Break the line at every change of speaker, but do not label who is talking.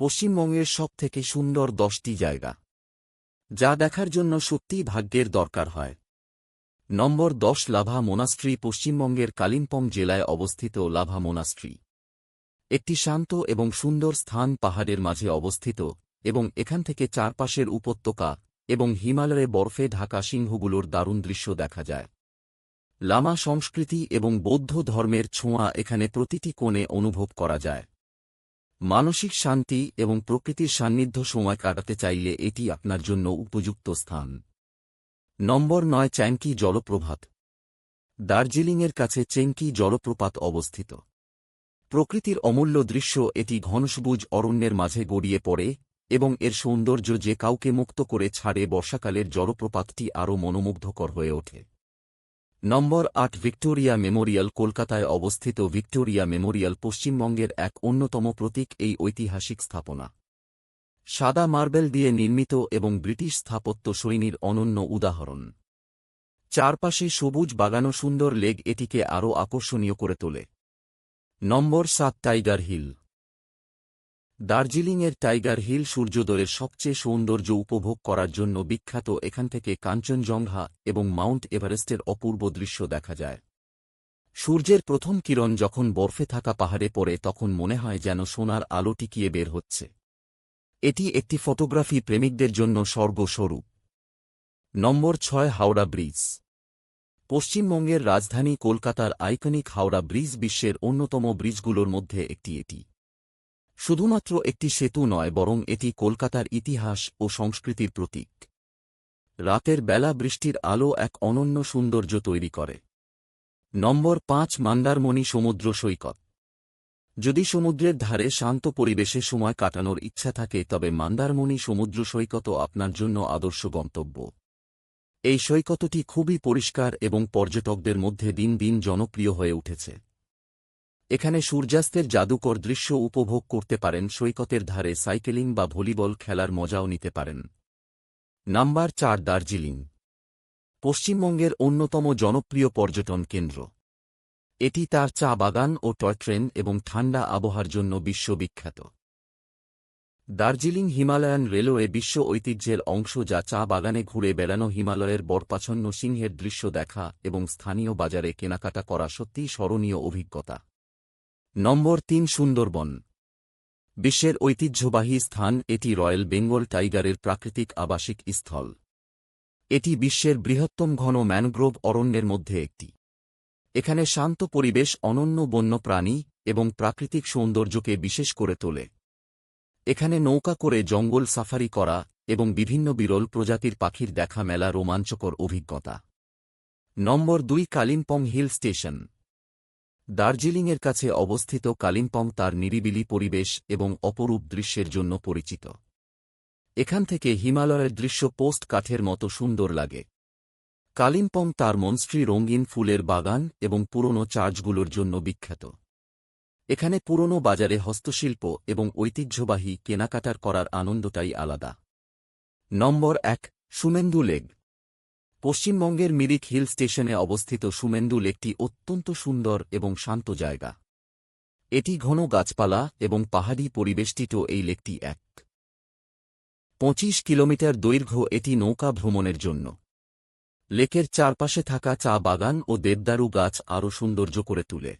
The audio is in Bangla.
পশ্চিমবঙ্গের সবথেকে সুন্দর দশটি জায়গা, যা দেখার জন্য সত্যিই ভাগ্যের দরকার হয়। নম্বর দশ, লাভা মোনাস্ট্রি, পশ্চিমবঙ্গের কালিম্পং জেলায় অবস্থিত লাভা মোনাস্ট্রি। একটি শান্ত এবং সুন্দর স্থান পাহাড়ের মাঝে অবস্থিত এবং এখান থেকে চারপাশের উপত্যকা এবং হিমালয়ে বরফে ঢাকা সিংহগুলোর দারুণ দৃশ্য দেখা যায়। লামা সংস্কৃতি এবং বৌদ্ধ ধর্মের ছোঁয়া এখানে প্রতিটি কোণে অনুভব করা যায়। মানসিক শান্তি এবং প্রকৃতির সান্নিধ্য সময় কাটাতে চাইলে এটি আপনার জন্য উপযুক্ত স্থান। নম্বর নয়, চ্যাংকি জলপ্রপাত। দার্জিলিংয়ের কাছে চেংকি জলপ্রপাত অবস্থিত। প্রকৃতির অমূল্য দৃশ্য এটি ঘনসবুজ অরণ্যের মাঝে গড়িয়ে পড়ে এবং এর সৌন্দর্য যে কাউকে মুক্ত করে ছাড়ে বর্ষাকালের জলপ্রপাতটি আরও মনোমুগ্ধকর হয়ে ওঠে। নম্বর আট ভিক্টোরিয়া মেমোরিয়াল কলকাতায় অবস্থিত ভিক্টোরিয়া মেমোরিয়াল পশ্চিমবঙ্গের এক অন্যতম প্রতীক এই ঐতিহাসিক স্থাপনা। সাদা মার্বেল দিয়ে নির্মিত এবং ব্রিটিশ স্থাপত্য শৈলীর অনন্য উদাহরণ। চারপাশে সবুজ বাগানো সুন্দর লেগ এটিকে আরও আকর্ষণীয় করে তোলে। নম্বর সাত টাইগার হিল। দার্জিলিংয়ের টাইগার হিল সূর্যোদয়ের সবচেয়ে সৌন্দর্য উপভোগ করার জন্য বিখ্যাত এখান থেকে কাঞ্চনজঙ্ঘা এবং মাউন্ট এভারেস্টের অপূর্ব দৃশ্য দেখা যায়। সূর্যের প্রথম কিরণ যখন বরফে থাকা পাহাড়ে পড়ে তখন মনে হয় যেন সোনার আলো টিকিয়ে বের হচ্ছে। এটি একটি ফটোগ্রাফি প্রেমিকদের জন্য স্বর্গস্বরূপ। নম্বর ছয়, হাওড়া ব্রিজ। পশ্চিমবঙ্গের রাজধানী কলকাতার আইকনিক হাওড়া ব্রিজ বিশ্বের অন্যতম ব্রিজগুলোর মধ্যে একটি এটি। শুধুমাত্র একটি সেতু নয়, বরং এটি কলকাতার ইতিহাস ও সংস্কৃতির প্রতীক। রাতের বেলা বৃষ্টির আলো এক অনন্য সৌন্দর্য তৈরি করে। নম্বর পাঁচ, মান্দারমণি সমুদ্র সৈকত। যদি সমুদ্রের ধারে শান্ত পরিবেশে সময় কাটানোর ইচ্ছা থাকে, তবে মান্দারমণি সমুদ্র সৈকতও আপনার জন্য আদর্শ গন্তব্য। এই সৈকতটি খুবই পরিষ্কার এবং পর্যটকদের মধ্যে দিন দিন জনপ্রিয় হয়ে উঠেছে। এখানে সূর্যাস্তের জাদুকর দৃশ্য উপভোগ করতে পারেন সৈকতের ধারে সাইকেলিং বা ভলিবল খেলার মজাও নিতে পারেন। নাম্বার চার, দার্জিলিং। পশ্চিমবঙ্গের অন্যতম জনপ্রিয় পর্যটন কেন্দ্র। এটি তার চা বাগান ও টয় ট্রেন এবং ঠান্ডা আবহাওয়ার জন্য বিশ্ববিখ্যাত। দার্জিলিং হিমালয়ান রেলওয়ে বিশ্ব ঐতিহ্যের অংশ যা চা বাগানে ঘুরে বেড়ানো হিমালয়ের বরপাছন্ন সিংহের দৃশ্য দেখা এবং স্থানীয় বাজারে কেনাকাটা করা সত্যিই স্মরণীয় অভিজ্ঞতা। নম্বর তিন সুন্দরবন। বিশ্বের ঐতিহ্যবাহী স্থান এটি রয়্যাল বেঙ্গল টাইগারের প্রাকৃতিক আবাসিক স্থল। এটি বিশ্বের বৃহত্তম ঘন ম্যানগ্রোভ অরণ্যের মধ্যে একটি। এখানে শান্ত পরিবেশ, অনন্য বন্য প্রাণী এবং প্রাকৃতিক সৌন্দর্যকে বিশেষ করে তোলে। এখানে নৌকা করে জঙ্গল সাফারি করা এবং বিভিন্ন বিরল প্রজাতির পাখির দেখা মেলা রোমাঞ্চকর অভিজ্ঞতা। নম্বর দুই কালিম্পং হিল স্টেশন। দার্জিলিংয়ের কাছে অবস্থিত কালিম্পং তার নিরিবিলি পরিবেশ এবং অপরূপ দৃশ্যের জন্য পরিচিত। এখান থেকে হিমালয়ের দৃশ্য পোস্ট কাঠের মতো সুন্দর লাগে। কালিম্পং তার মনস্ট্রি রঙিন ফুলের বাগান এবং পুরনো চার্চগুলোর জন্য বিখ্যাত। এখানে পুরনো বাজারে হস্তশিল্প এবং ঐতিহ্যবাহী কেনাকাটার করার আনন্দটাই আলাদা। নম্বর এক, সুমেন্দু লেগ পশ্চিমবঙ্গের মিরিক হিল স্টেশনে অবস্থিত সুমেন্দুল একটি অত্যন্ত সুন্দর এবং শান্ত জায়গা। এটি ঘন গাছপালা এবং পাহাড়ি পরিবেষ্টিত এই লেকটি এক। পঁচিশ কিলোমিটার দৈর্ঘ্য এটি নৌকা ভ্রমণের জন্য। লেকের চারপাশে থাকা চা বাগান ও দেবদারু গাছ আরও সৌন্দর্য করে তুলে।